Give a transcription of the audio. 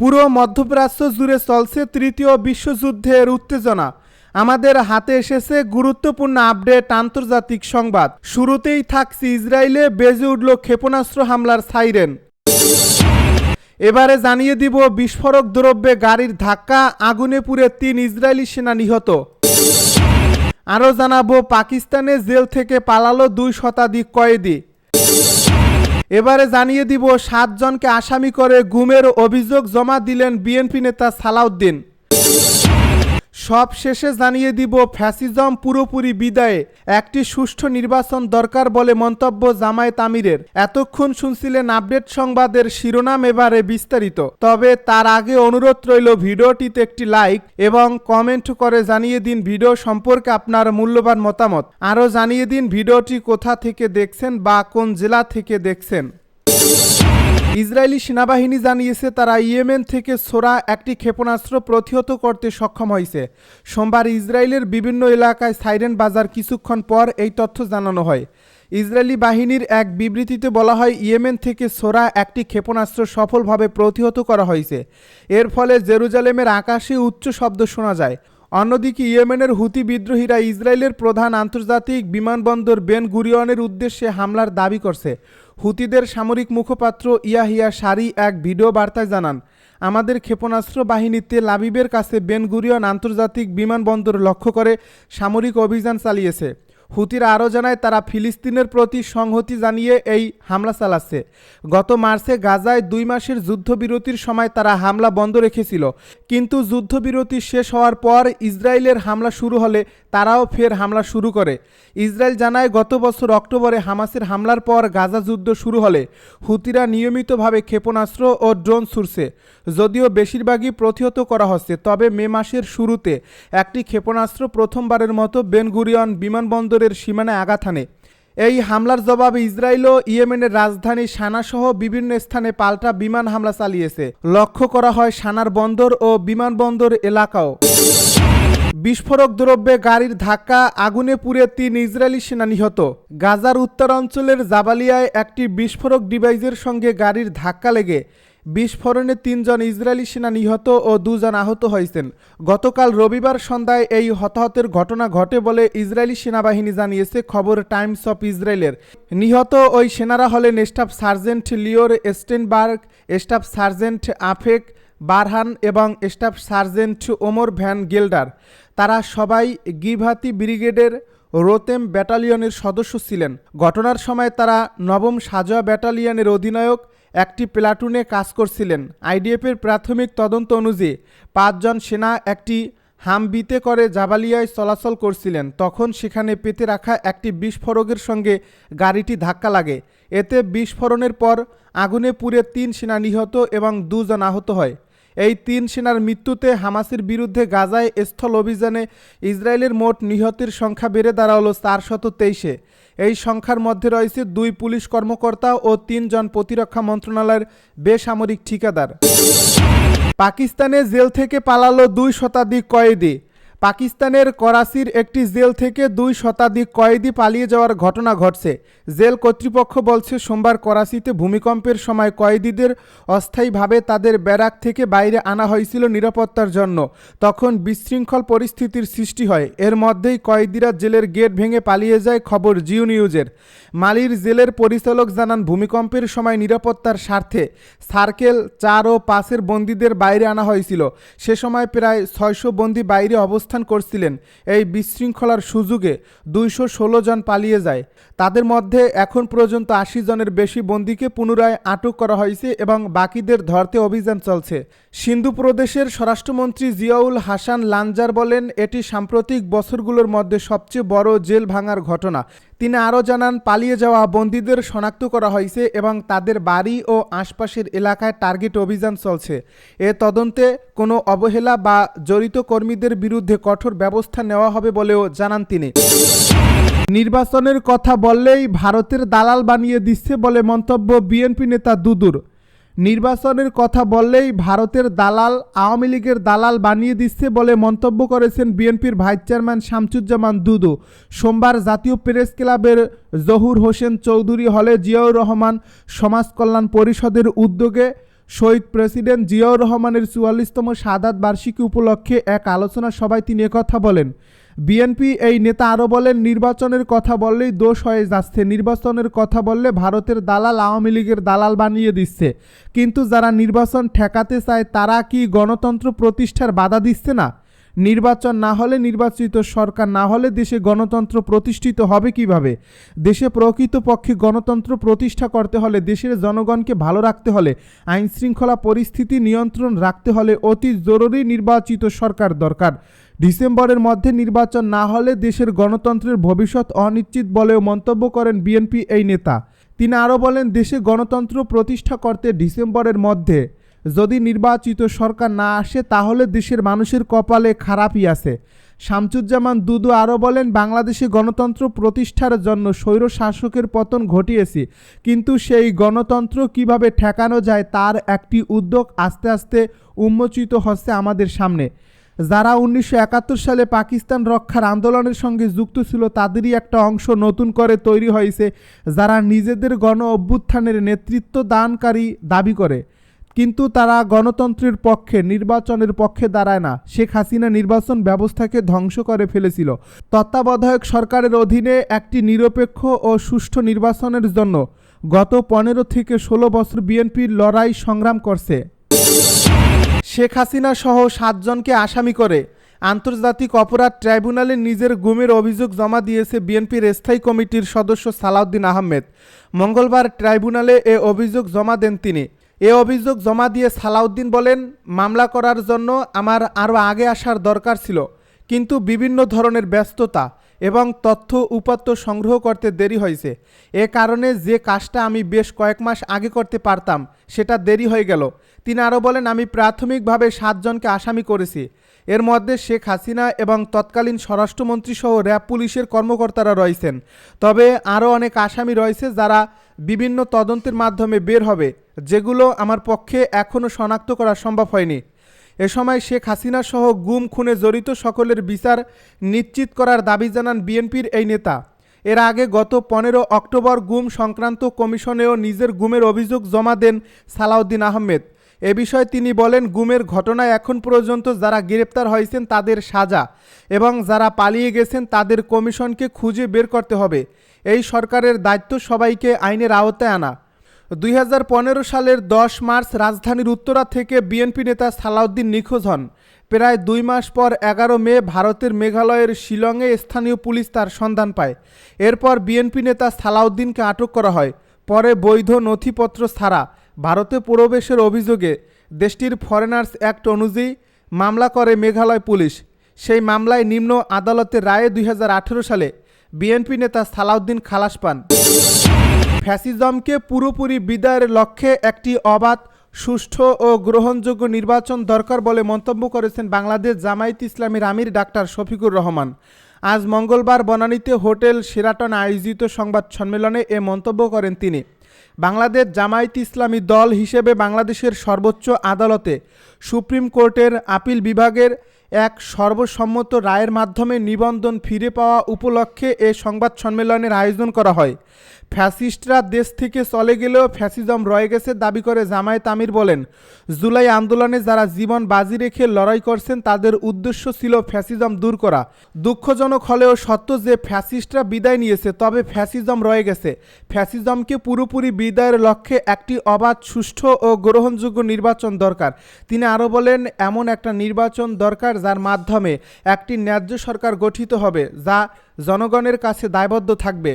পুরো মধ্যপ্রাচ্য জুড়ে চলছে তৃতীয় বিশ্বযুদ্ধের উত্তেজনা। আমাদের হাতে এসেছে গুরুত্বপূর্ণ আপডেট আন্তর্জাতিক সংবাদ। শুরুতেই থাকছে ইসরায়েলে বেজে উঠল ক্ষেপণাস্ত্র হামলার সাইরেন। এবারে জানিয়ে দিব বিস্ফোরক দ্রব্যে গাড়ির ধাক্কা, আগুনে পুড়ে তিন ইসরায়েলি সেনা নিহত। আরও জানাব পাকিস্তানে জেল থেকে পালালো দুই শতাধিক কয়েদি। এবারে জানিয়ে দিব সাতজনকে আসামি করে গুমের অভিযোগ জমা দিলেন বিএনপি নেতা সালাউদ্দিন। সব শেষে জানিয়ে দিব, ফ্যাসিজম পুরোপুরি বিদায়ে। একটি সুষ্ঠু নির্বাচন দরকার বলে মন্তব্য জামায়াত আমিরের। এতক্ষণ শুনছিলেন আপডেট সংবাদের শিরোনাম এবারে বিস্তারিত। তবে তার আগে অনুরোধ রইল ভিডিওটিতে একটি লাইক এবং কমেন্ট করে জানিয়ে দিন ভিডিও সম্পর্কে আপনার মূল্যবান মতামত। আরও জানিয়ে দিন ভিডিওটি কোথা থেকে দেখছেন বা কোন জেলা থেকে দেখছেন। ইসরায়েলি সেনাবাহিনী জানিয়েছে, তারা ইয়েমেন থেকে সোরা একটি ক্ষেপণাস্ত্র প্রতিহত করতে সক্ষম হয়েছে। সোমবার ইসরায়েলের বিভিন্ন এলাকায় সাইরেন বাজার কিছুক্ষণ পর এই তথ্য জানানো হয়। ইসরায়েলি বাহিনীর এক বিবৃতিতে বলা হয়, ইয়েমেন থেকে সোরা একটি ক্ষেপণাস্ত্র সফলভাবে প্রতিহত করা হয়েছে। এর ফলে জেরুজালেমের আকাশে উচ্চ শব্দ শোনা যায়। অন্যদিকে ইয়েমেনের হুতি বিদ্রোহীরা ইসরায়েলের প্রধান আন্তর্জাতিক বিমানবন্দর বেন গুরিয়নের উদ্দেশ্যে হামলার দাবি করছে। হুতিদের সামরিক মুখপাত্র ইয়াহিয়া সারি এক ভিডিও বার্তায় জানান, আমাদের ক্ষেপণাস্ত্র বাহিনীতে লাবিবের কাছে বেন গুরিয়ন আন্তর্জাতিক বিমানবন্দর লক্ষ্য করে সামরিক অভিযান চালিয়েছে। হুতিরা আরও জানায়, তারা ফিলিস্তিনের প্রতি সংহতি জানিয়ে এই হামলা চালাচ্ছে। গত মার্চে গাজায় দুই মাসের যুদ্ধবিরতির সময় তারা হামলা বন্ধ রেখেছিল। কিন্তু যুদ্ধবিরতি শেষ হওয়ার পর ইসরায়েলের হামলা শুরু হলে তারাও ফের হামলা শুরু করে। ইসরায়েল জানায়, গত বছর অক্টোবরে হামাসের হামলার পর গাজা যুদ্ধ শুরু হলে হুতিরা নিয়মিতভাবে ক্ষেপণাস্ত্র ও ড্রোন ছুড়ছে। যদিও বেশিরভাগই প্রতিহত করা হচ্ছে, তবে মে মাসের শুরুতে একটি ক্ষেপণাস্ত্র প্রথমবারের মতো বেনগুরিয়ন বিমানবন্দরের সীমানায় আঘাত হানে। এই হামলার জবাবে ইসরায়েলও ইয়েমেনের রাজধানী সানাসহ বিভিন্ন স্থানে পাল্টা বিমান হামলা চালিয়েছে। লক্ষ্য করা হয় সানার বন্দর ও বিমানবন্দর এলাকাও। বিস্ফোরক দ্রব্যে গাড়ির ধাক্কা, আগুনে পুড়ে তিন ইসরায়েলি সেনা নিহত। গাজার উত্তরাঞ্চলের জাবালিয়ায় একটি বিস্ফোরক ডিভাইসের সঙ্গে গাড়ির ধাক্কা লেগে বিস্ফোরণে তিনজন ইসরায়েলি সেনা নিহত ও দুজন আহত হয়েছেন। গতকাল রবিবার সন্ধ্যায় এই হতাহতের ঘটনা ঘটে বলে ইসরায়েলি সেনাবাহিনী জানিয়েছে, খবর টাইমস অফ ইসরায়েলের। নিহত ওই সেনারা হলেন স্টাফ সার্জেন্ট লিওর স্টেনবার্গ, স্টাফ সার্জেন্ট আফেক বারহান এবং staff sergeant Omer Van Gelder. তারা সবাই গিভাতি ব্রিগেডের রোতেম ব্যাটালিয়নের সদস্য ছিলেন। ঘটনার সময় তারা নবম সাজোয়া ব্যাটালিয়নের অধিনায়ক একটি প্লাটুনে কাজ করছিলেন। আইডিএফের প্রাথমিক তদন্ত অনুযায়ী পাঁচজন সেনা একটি হামবিতে করে জাবালিয়ায় চলাচল করছিলেন। তখন সেখানে পেতে রাখা একটি বিস্ফোরকের সঙ্গে গাড়িটি ধাক্কা লাগে। এতে বিস্ফোরণের পর আগুনে পুড়ে তিন সেনা নিহত এবং দুজন আহত হয়। এই তিন সেনার মৃত্যুতে হামাসের বিরুদ্ধে গাজায় স্থল অভিযানে ইসরায়েলের মোট নিহতের সংখ্যা বেড়ে দাঁড়াল চারশত তেইশে। এই সংখ্যার মধ্যে রয়েছে দুই পুলিশ কর্মকর্তা ও তিনজন প্রতিরক্ষা মন্ত্রণালয়ের বেসামরিক ঠিকাদার। পাকিস্তানে জেল থেকে পালালো দুই শতাধিক কয়েদি। পাকিস্তানের করাচির একটি জেল থেকে দুই শতাধিক কয়েদি পালিয়ে যাওয়ার ঘটনা ঘটছে। জেল কর্তৃপক্ষ বলছে, সোমবার করাচিতে ভূমিকম্পের সময় কয়েদিদের অস্থায়ীভাবে তাদের ব্যারাক থেকে বাইরে আনা হয়েছিল নিরাপত্তার জন্য। তখন বিশৃঙ্খল পরিস্থিতির সৃষ্টি হয়। এর মধ্যেই কয়েদিরা জেলের গেট ভেঙে পালিয়ে যায়, খবর জিও নিউজের। মালির জেলের পরিচালক জানান, ভূমিকম্পের সময় নিরাপত্তার স্বার্থে সার্কেল চার ও পাঁচের বন্দীদের বাইরে আনা হয়েছিল। সে সময় প্রায় ছয়শো বন্দী বাইরে অবস্থান করছিলেন। এই বিশৃঙ্খলার সুযোগে দুইশো ষোলো জন পালিয়ে যায়। তাদের মধ্যে এখন পর্যন্ত আশি জনের বেশি বন্দীকে পুনরায় আটক করা হয়েছে এবং বাকিদের ধরতে অভিযান চলছে। সিন্ধু প্রদেশের স্বরাষ্ট্রমন্ত্রী জিয়াউল হাসান লানজার বলেন, এটি সাম্প্রতিক বছরগুলোর মধ্যে সবচেয়ে বড় জেল ভাঙার ঘটনা। তিনি আরও জানান, পালিয়ে যাওয়া বন্দীদের শনাক্ত করা হয়েছে এবং তাদের বাড়ি ও আশপাশের এলাকায় টার্গেট অভিযান চলছে। এ তদন্তে কোনো অবহেলা বা জড়িত কর্মীদের বিরুদ্ধে কঠোর ব্যবস্থা নেওয়া হবে বলেও জানান তিনি। নির্বাচনের কথা বললেই ভারতের দালাল বানিয়ে দিচ্ছে বলে মন্তব্য বিএনপি নেতা দুদুর। নির্বাচনের কথা বললেই ভারতের দালাল, আওয়ামী লীগের দালাল বানিয়ে দিচ্ছে বলে মন্তব্য করেছেন বিএনপির ভাইস চেয়ারম্যান শামসুজ্জামান দুদু। সোমবার জাতীয় প্রেস ক্লাবের জহুর হোসেন চৌধুরী হলে জিয়াউর রহমান সমাজ কল্যাণ পরিষদের উদ্যোগে শহীদ প্রেসিডেন্ট জিয়াউর রহমানের চুয়াল্লিশতম সাদাত বার্ষিকী উপলক্ষে এক আলোচনা সভায় তিনি কথা বলেন। বিএনপি এই নেতা আরও বলেন, নির্বাচনের কথা বললেই দোষ হয়ে যাচ্ছে। নির্বাচনের কথা বললে ভারতের দালাল আওয়ামী লীগের দালাল বানিয়ে দিচ্ছে। কিন্তু যারা নির্বাচন ঠেকাতে চায়, তারা কি গণতন্ত্র প্রতিষ্ঠার বাধা দিচ্ছে না? নির্বাচন না হলে নির্বাচিত সরকার না হলে দেশে গণতন্ত্র প্রতিষ্ঠিত হবে কীভাবে? দেশে প্রকৃতপক্ষে গণতন্ত্র প্রতিষ্ঠা করতে হলে দেশের জনগণকে ভালো রাখতে হলে আইন শৃঙ্খলা পরিস্থিতি নিয়ন্ত্রণ রাখতে হলে অতি জরুরি নির্বাচিত সরকার দরকার। ডিসেম্বরের মধ্যে নির্বাচন না হলে দেশের গণতন্ত্রের ভবিষ্যৎ অনিশ্চিত বলেও মন্তব্য করেন বিএনপি এই নেতা। তিনি আরও বলেন, দেশে গণতন্ত্র প্রতিষ্ঠা করতে ডিসেম্বরের মধ্যে যদি নির্বাচিত সরকার না আসে, তাহলে দেশের মানুষের কপালে খারাপই আছে। শামসুজ্জামান দুদু আরও বলেন, বাংলাদেশে গণতন্ত্র প্রতিষ্ঠার জন্য স্বৈর শাসকের পতন ঘটিয়েছি, কিন্তু সেই গণতন্ত্র কীভাবে ঠেকানো যায় তার একটি উদ্যোগ আস্তে আস্তে উন্মোচিত হচ্ছে আমাদের সামনে। যারা উনিশশো একাত্তর সালে পাকিস্তান রক্ষার আন্দোলনের সঙ্গে যুক্ত ছিল, তাদেরই একটা অংশ নতুন করে তৈরি হয়েছে, যারা নিজেদের গণ অভ্যুত্থানের নেতৃত্ব দানকারী দাবি করে। কিন্তু তারা গণতন্ত্রের পক্ষে, নির্বাচনের পক্ষে দাঁড়ায় না। শেখ হাসিনা নির্বাচন ব্যবস্থাকে ধ্বংস করে ফেলেছিল। তত্ত্বাবধায়ক সরকারের অধীনে একটি নিরপেক্ষ ও সুষ্ঠু নির্বাচনের জন্য গত পনেরো থেকে ষোলো বছর বিএনপির লড়াই সংগ্রাম করছে। শেখ হাসিনা সহ সাতজনকে আসামি করে আন্তর্জাতিক অপরাধ ট্রাইব্যুনালে নিজের গুমের অভিযোগ জমা দিয়েছে বিএনপির স্থায়ী কমিটির সদস্য সালাউদ্দিন আহমেদ। মঙ্গলবার ট্রাইব্যুনালে এ অভিযোগ জমা দেন তিনি। এ অভিযোগ জমা দিয়ে সালাউদ্দিন বলেন, মামলা করার জন্য আমার আরও আগে আসার দরকার ছিল, কিন্তু বিভিন্ন ধরনের ব্যস্ততা এবং তথ্য উপাত্ত সংগ্রহ করতে দেরি হয়েছে। এ কারণে যে কাজটা আমি বেশ কয়েক মাস আগে করতে পারতাম, সেটা দেরি হয়ে গেল। তিনি আরও বলেন, আমি প্রাথমিকভাবে সাতজনকে আসামি করেছি এর মধ্যে শেখ হাসিনা এবং তৎকালীন স্বরাষ্ট্রমন্ত্রী সহ র্যাব পুলিশের কর্মকর্তারা রয়েছেন। তবে আরও অনেক আসামি রয়েছে যারা বিভিন্ন তদন্তের মাধ্যমে বের হবে, যেগুলো আমার পক্ষে এখনও শনাক্ত করা সম্ভব হয়নি। এ সময় শেখ হাসিনা সহ গুম, খুনে জড়িত সকলের বিচার নিশ্চিত করার দাবি জানান বিএনপির এই নেতা। এর আগে গত পনেরো অক্টোবর গুম সংক্রান্ত কমিশনেও নিজের গুমের অভিযোগ জমা দেন সালাউদ্দিন আহমেদ। এ বিষয়ে তিনি বলেন, গুমের ঘটনায় এখন পর্যন্ত যারা গ্রেপ্তার হয়েছেন তাদের সাজা এবং যারা পালিয়ে গেছেন তাদের কমিশনকে খুঁজে বের করতে হবে। এই সরকারের দায়িত্ব সবাইকে আইনের আওতায় আনা। দুই হাজার পনেরো সালের দশ মার্চ রাজধানীর উত্তরা থেকে বিএনপি নেতা সালাউদ্দিন নিখোঁজ হন। প্রায় দুই মাস পর এগারো মে ভারতের মেঘালয়ের শিলংয়ে স্থানীয় পুলিশ তার সন্ধান পায়। এরপর বিএনপি নেতা সালাউদ্দিনকে আটক করা হয়। পরে বৈধ নথিপত্র ছাড়া ভারতে প্রবেশের অভিযোগে দেশটির ফরেনার্স অ্যাক্ট অনুযায়ী মামলা করে মেঘালয় পুলিশ। সেই মামলায় নিম্ন আদালতের রায়ে দুই হাজার আঠেরো সালে বিএনপি নেতা সালাউদ্দিন খালাস পান। ফ্যাসিজমকে পুরোপুরি বিদায়ের লক্ষ্যে একটি অবাধ, সুষ্ঠু ও গ্রহণযোগ্য নির্বাচন দরকার বলে মন্তব্য করেছেন বাংলাদেশ জামায়াত ইসলামীর আমির ডাক্তার শফিকুর রহমান। আজ মঙ্গলবার বনানীতে হোটেল সেরাটন আয়োজিত সংবাদ সম্মেলনে এ মন্তব্য করেন তিনি। বাংলাদেশ জামায়াত ইসলামী দল হিসেবে বাংলাদেশের সর্বোচ্চ আদালতে সুপ্রিম কোর্টের আপিল বিভাগের এক সর্বসম্মত রায়ের মাধ্যমে নিবন্ধন ফিরে পাওয়া উপলক্ষে এ সংবাদ সম্মেলনের আয়োজন করা হয়। ফ্যাসিস্টরা দেশ থেকে চলে গেলেও ফ্যাসিজম রয়ে গেছে দাবি করে জামায়াত আমির বলেন, জুলাই আন্দোলনে যারা জীবন বাজি রেখে লড়াই করছেন তাদের উদ্দেশ্য ছিল ফ্যাসিজম দূর করা। দুঃখজনক হলেও সত্য যে ফ্যাসিস্টরা বিদায় নিয়েছে, তবে ফ্যাসিজম রয়ে গেছে। ফ্যাসিজমকে পুরোপুরি বিদায়ের লক্ষ্যে একটি অবাধ, সুষ্ঠু ও গ্রহণযোগ্য নির্বাচন দরকার। তিনি আরও বলেন, এমন একটা নির্বাচন দরকার যার মাধ্যমে একটি ন্যায্য সরকার গঠিত হবে যা জনগণের কাছে দায়বদ্ধ থাকবে।